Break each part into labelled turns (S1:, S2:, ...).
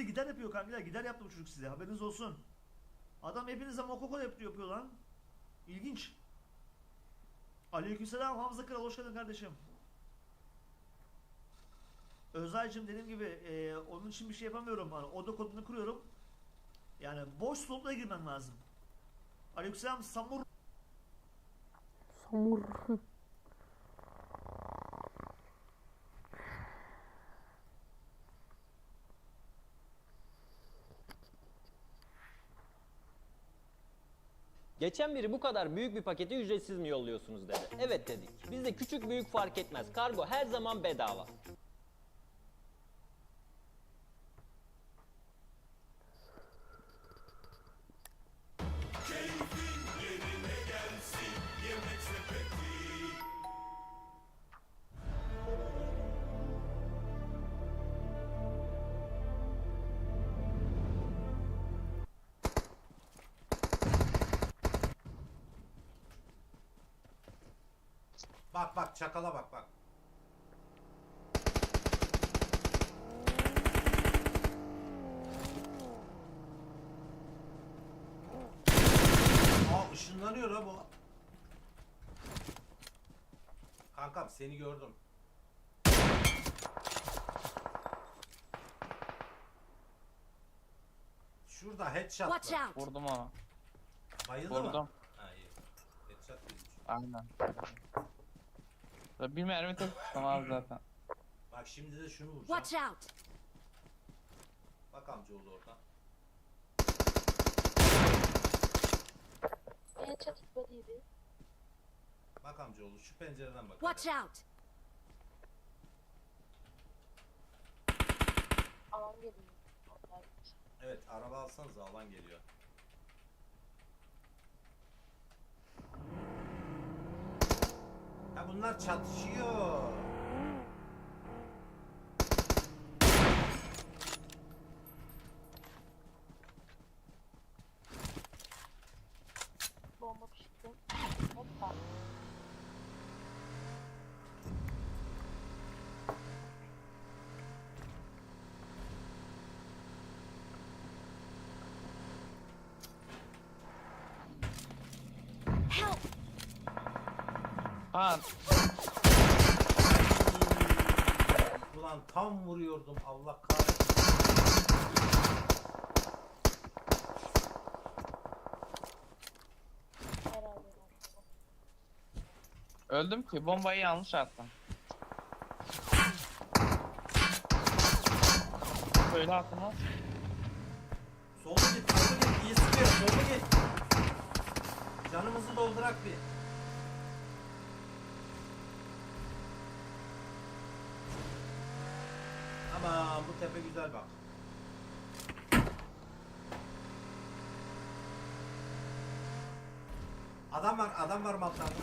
S1: size gider yapıyor kankiler. Gider yaptı bu çocuk size. Haberiniz olsun. Adam hepinize mokoko yapıyor, yapıyor lan. İlginç. Aleykümselam Hamza Kral hoş geldin kardeşim. Özaycım dediğim gibi e, onun için bir şey yapamıyorum. Hani oda kodunu kuruyorum. Yani boş slotlara girmen lazım. Aleykümselam Samur
S2: Samur.
S3: Geçen biri bu kadar büyük bir paketi ücretsiz mi yolluyorsunuz dedi. Evet dedik. Bizde küçük büyük fark etmez. Kargo her zaman bedava.
S4: Bak bak çakala bak bak. Aa ışınlanıyor la bu. Kankam seni gördüm. Şurada headshot
S5: Watch
S4: var.
S5: out!
S6: Vurdum onu.
S4: Bayıldı mı?
S6: Vurdum.
S4: Ha iyi. Headshot değilmiş.
S6: Aynen. Bir mermi tek tuttum abi zaten.
S4: Bak şimdi de şunu vuracağım.
S5: Watch out!
S4: Bak amcaoğlu oradan.
S7: Beni çatışmadıydı.
S4: Bak amcaoğlu şu pencereden bak.
S5: Watch out!
S7: Alan geliyor.
S4: Evet araba alsanız alan geliyor. Ha bunlar çatışıyor.
S6: Ha
S4: Ulan tam vuruyordum Allah kahretsin.
S7: Herhalde.
S6: öldüm ki bombayı yanlış attım. Böyle atılmaz.
S4: Sola git, sola git. İyi sıkıyor, sola git. Canımızı doldurak bir. Ama bu tepe güzel bak. Adam var, adam var mallarda.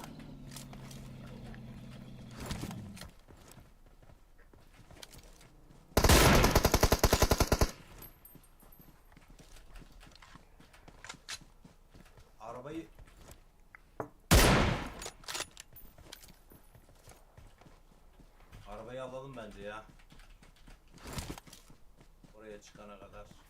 S4: Arabayı Arabayı alalım bence ya. これ力が出す。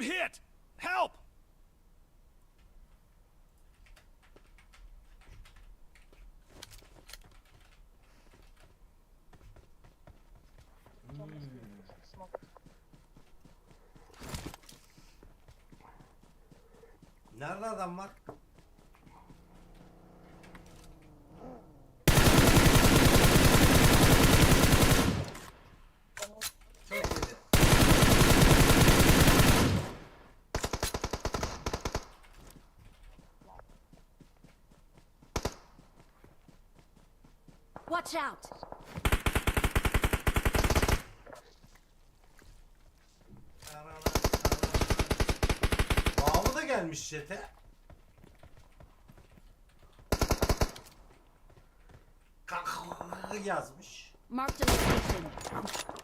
S2: I'm hit! Help!
S4: Nerede adam?
S5: Watch out!
S4: Bağlı da gelmiş jete. Kalk yazmış.
S5: Marked a location.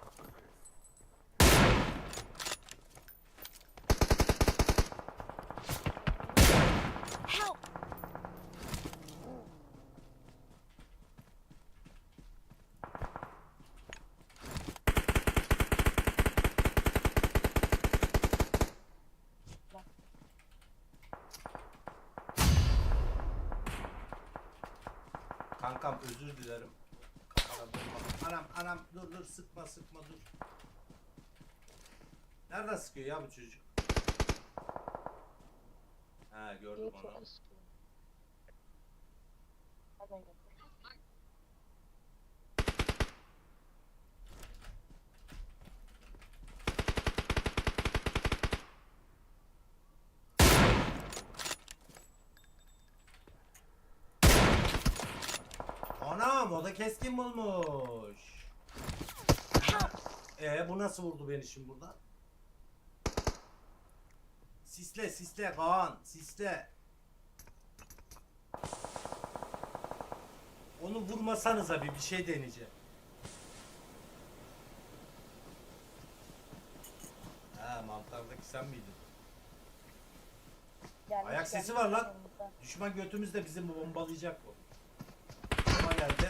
S4: Kankam özür dilerim. Anam, anam dur dur sıkma sıkma dur. Nereden sıkıyor ya bu çocuk? Ha gördüm onu.
S7: ki istiyor. Nereden gördün?
S4: Anam o da keskin bulmuş. Ee bu nasıl vurdu beni şimdi buradan? Sisle sisle Kaan sisle. Onu vurmasanıza bir bir şey deneyeceğim. Ha mantardaki sen miydin?
S7: Gelmiş,
S4: Ayak sesi var lan. Düşman götümüzde bizi bombalayacak bu. Ama geldi.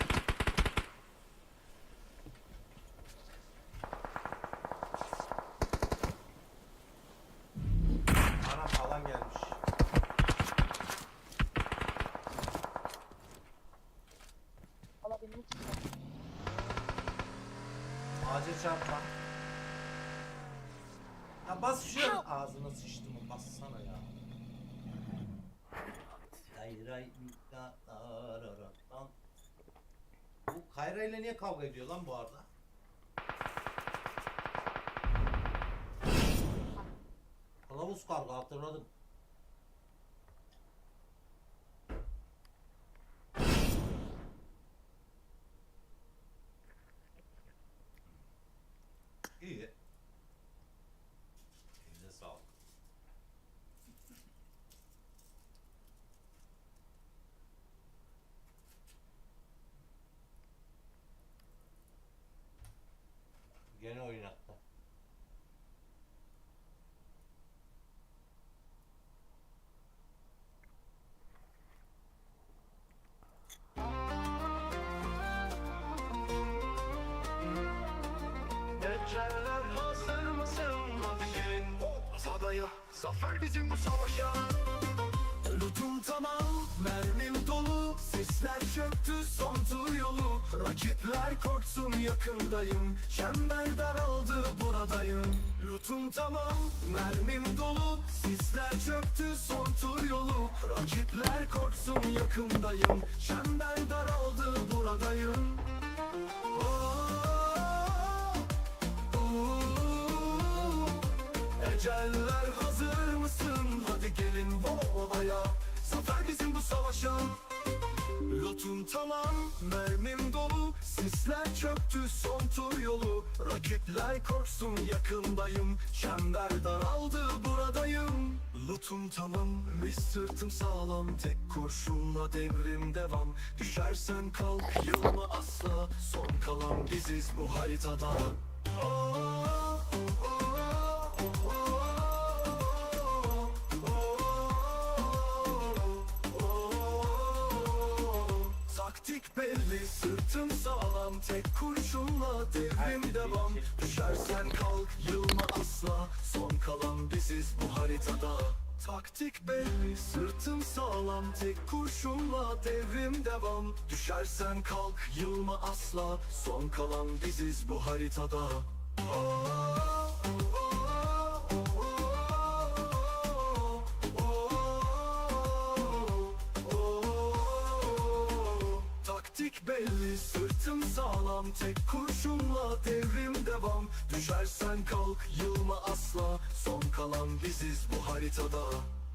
S4: Anam alan gelmiş.
S7: Valla benim için de.
S4: Ağaca çarpma. Ya bas şu ağzına sıçtım o bassana ya. Bu Kayra ile niye kavga ediyor lan bu arada? Kılavuz kavga hatırladım.
S8: Savaşa. Lootum tamam Mermim dolu Sesler çöktü son tur yolu. Rakipler korksun yakındayım. Çember daraldı buradayım. Lootum tamam Mermim dolu Sisler çöktü son tur yolu. Rakipler korksun yakındayım. Çember daraldı buradayım. Oh, Oo, Eceller hazır mısın? Hadi gelin babaya Zafer bizim bu savaşa. Lotum tamam, mermim dolu. Sisler çöktü son tur yolu. Rakipler korksun yakındayım. Çember daraldı buradayım. Lootum tamam, bir sırtım sağlam. Tek kurşunla devrim devam. Düşersen kalk, yılma asla. Son kalan biziz bu haritada Taktik belli, sırt Sırtın sağlam tek kurşunla devrim devam. Düşersen kalk yılma asla. Son kalan biziz bu haritada. Taktik belli sırtın sağlam. Tek kurşunla devrim devam. Düşersen kalk yılma asla. Son kalan biziz bu haritada. Taktik belli. Sırtım sağlam Tek kurşunla devrim devam. Düşersen kalk yılma asla. Son kalan biziz bu haritada.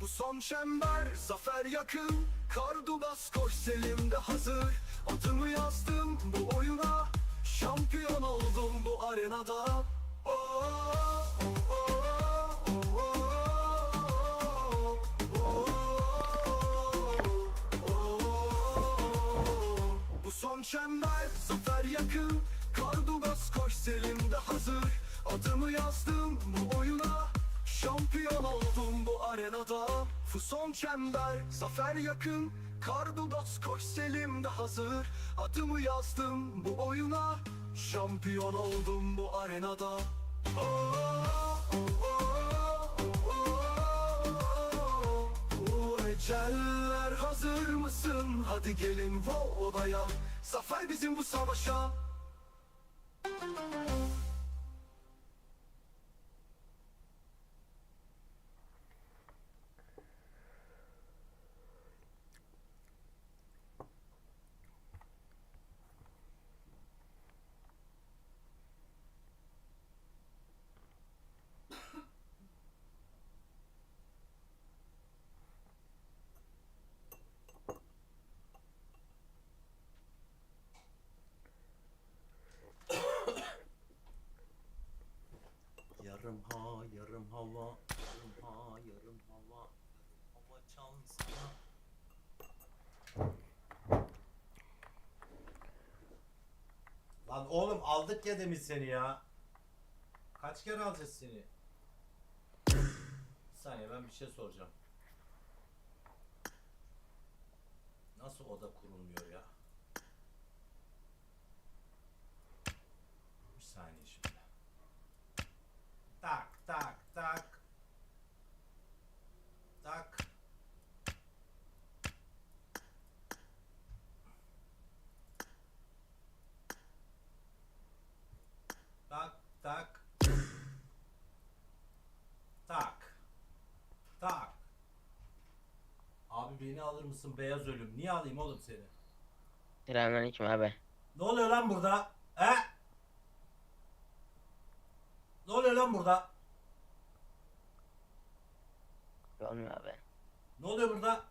S8: Bu son çember zafer yakın. Kardubas koş Selim de hazır. Adımı yazdım bu oyuna. Şampiyon oldum bu arenada. Oh, son çember zafer yakın. Kardubas koş Selim de hazır. Adımı yazdım bu oyuna. Şampiyon oldum bu arenada. Bu son çember zafer yakın. Kardubas koş Selim de hazır. Adımı yazdım bu oyuna. Şampiyon oldum bu arenada. Oh, Eceller hazır mısın? Hadi gelin bu odaya Zafer bizim bu savaşa
S4: Yarım ha yarım hava Yarım ha yarım hava Yarım hava çalsana Lan oğlum aldık ya demiş seni ya. Kaç kere alacağız seni? Bir saniye ben bir şey soracağım. Nasıl oda kurulmuyor ya? Beni alır mısın beyaz ölüm? Niye alayım oğlum seni?
S2: Selamünaleyküm abi.
S4: Ne oluyor lan burada? He? Ne oluyor lan burada?
S2: Olmuyor abi.
S4: Ne oluyor burada?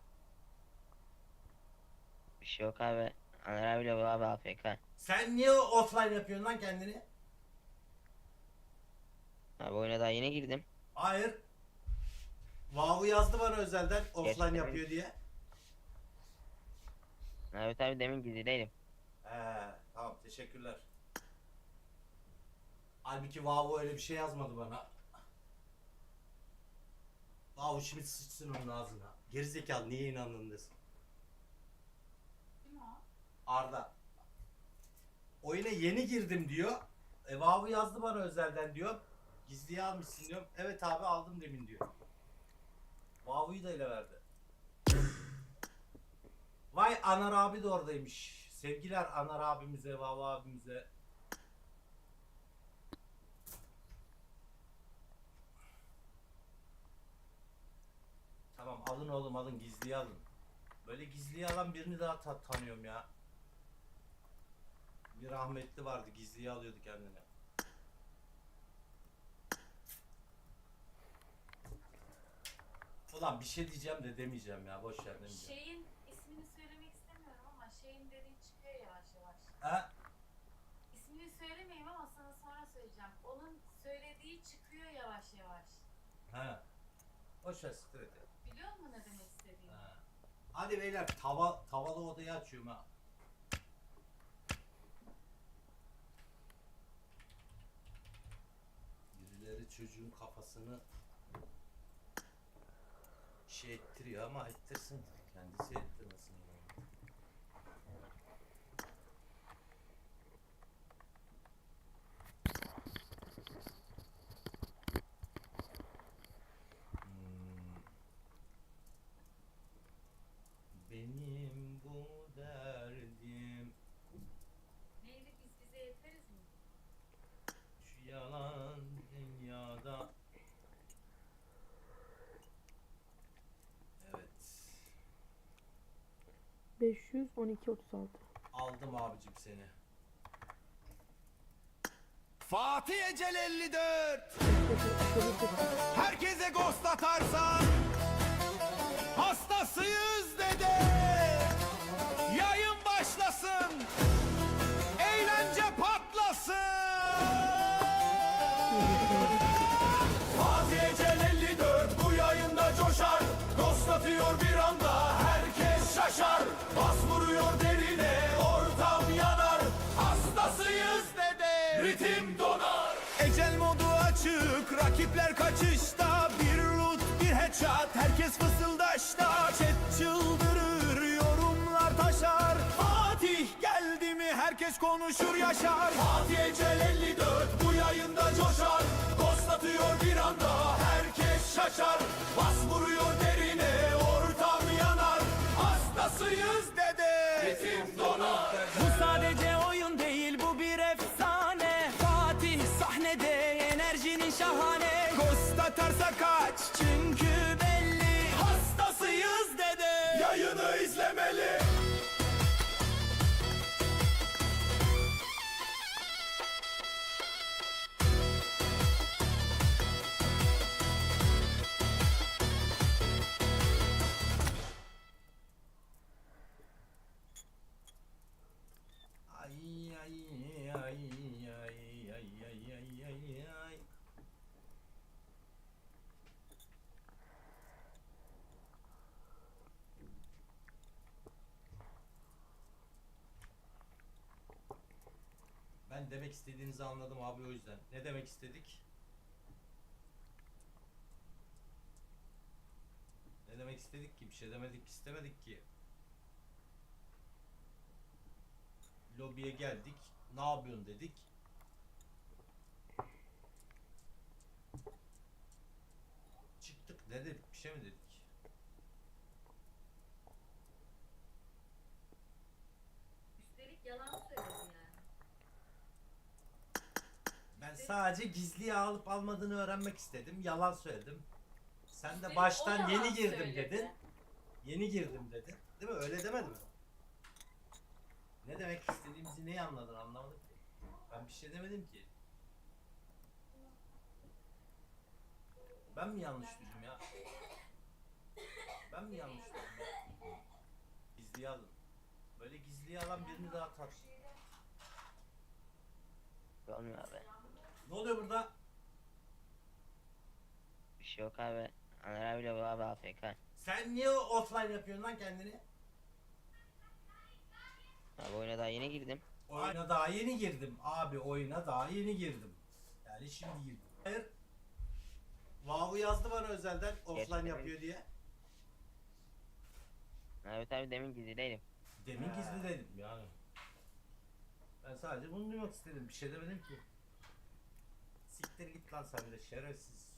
S2: Bir şey yok abi. Anır abiyle bu abi AFK.
S4: Sen niye offline yapıyorsun lan kendini?
S2: Abi oyuna daha yeni girdim.
S4: Hayır. Vavu yazdı bana özelden offline
S2: Gerçekten
S4: yapıyor diye.
S2: Evet abi demin gizlideydim.
S4: He, tamam teşekkürler. Halbuki Vavu öyle bir şey yazmadı bana. Vavu şimdi sıçsın onun ağzına. Gerizekalı niye inandın desin. Arda. Oyuna yeni girdim diyor. E, Vavu yazdı bana özelden diyor. Gizliye almışsın diyorum. Evet abi aldım demin diyor. Vavu'yu da ele verdi. Vay Anar abi de oradaymış. Sevgiler Anar abimize, Vavu abimize. Tamam alın oğlum alın gizliye alın. Böyle gizliye alan birini daha ta- tanıyorum ya. Bir rahmetli vardı gizliye alıyordu kendini. Ulan bir şey diyeceğim de demeyeceğim ya boş ver demeyeceğim.
S9: Şeyin ismini söylemek istemiyorum ama şeyin dediği çıkıyor yavaş yavaş.
S4: Ha?
S9: İsmini söylemeyeyim ama sana sonra söyleyeceğim. Onun söylediği çıkıyor yavaş yavaş.
S4: Ha. Boş ver siktir et. ya.
S9: Biliyor musun ne demek istediğimi?
S4: Ha. Hadi beyler tava tavalı odayı açıyorum ha. Birileri çocuğun kafasını kişi ettiriyor ama ettirsin. Kendisi ettirmesin. Hmm. Benim bu
S10: derdim Meyve bize yeteriz mi? şu yalan 512 36. Aldım abicim seni. Fatih Ecel 54 Herkese ghost atarsan Hastasıyız dede Yayın başlasın konuşur yaşar. Fatih Ecel 54 bu yayında coşar. Ghost atıyor bir anda herkes şaşar. Bas vuruyor derine ortam yanar. Hastasıyız dede. Ritim donar
S4: demek istediğinizi anladım abi o yüzden. Ne demek istedik? Ne demek istedik ki? Bir şey demedik, istemedik ki. lobiye geldik. Ne yapıyorsun dedik. Çıktık ne dedik? Bir şey mi dedik?
S9: Üstelik yalan söyledin yani.
S4: Ben sadece gizliye alıp almadığını öğrenmek istedim. Yalan söyledim. Sen de
S9: o
S4: baştan
S9: yalan
S4: yeni girdim
S9: söyledi.
S4: dedin. Yeni girdim dedin. Değil mi? Öyle demedi mi? Ne demek istediğimizi neyi anladın anlamadım ki. Ben bir şey demedim ki. Ben mi yanlış duydum ya? Ben mi yanlış duydum ya? Gizliye alın. Böyle gizliye alan birini daha tar.
S2: Olmuyor abi.
S4: Ne oluyor burada?
S2: Bir şey yok abi. Aner abiyle bu abi AFK.
S4: Sen niye offline yapıyorsun lan kendini?
S2: Abi oyuna daha yeni girdim.
S4: Oyuna daha yeni girdim. Abi oyuna daha yeni girdim. Yani şimdi girdim. Hayır. Vavu yazdı bana özelden offline
S2: Gerçekten
S4: yapıyor diye.
S2: Evet abi demin gizlideydim.
S4: Demin gizli dedim yani. Ben sadece bunu duymak istedim. Bir şey demedim ki. Siktir git lan sen de şerefsiz.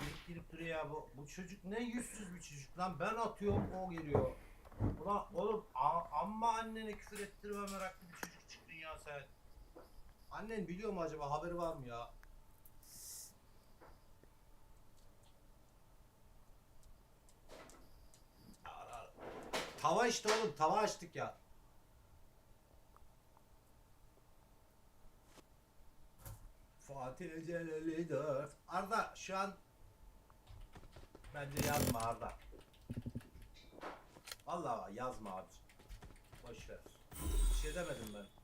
S4: Girip girip duruyor ya bu. Bu çocuk ne yüzsüz bir çocuk lan. Ben atıyorum o geliyor. Ulan oğlum a- amma annene küfür ettirme meraklı bir çocuk çıktın ya sen. Annen biliyor mu acaba haberi var mı ya? Tava işte oğlum tava açtık ya. Fatih Ecel 54. Arda şu an bence yazma Arda. Vallahi yazma abi. Boş ver. Bir şey demedim ben.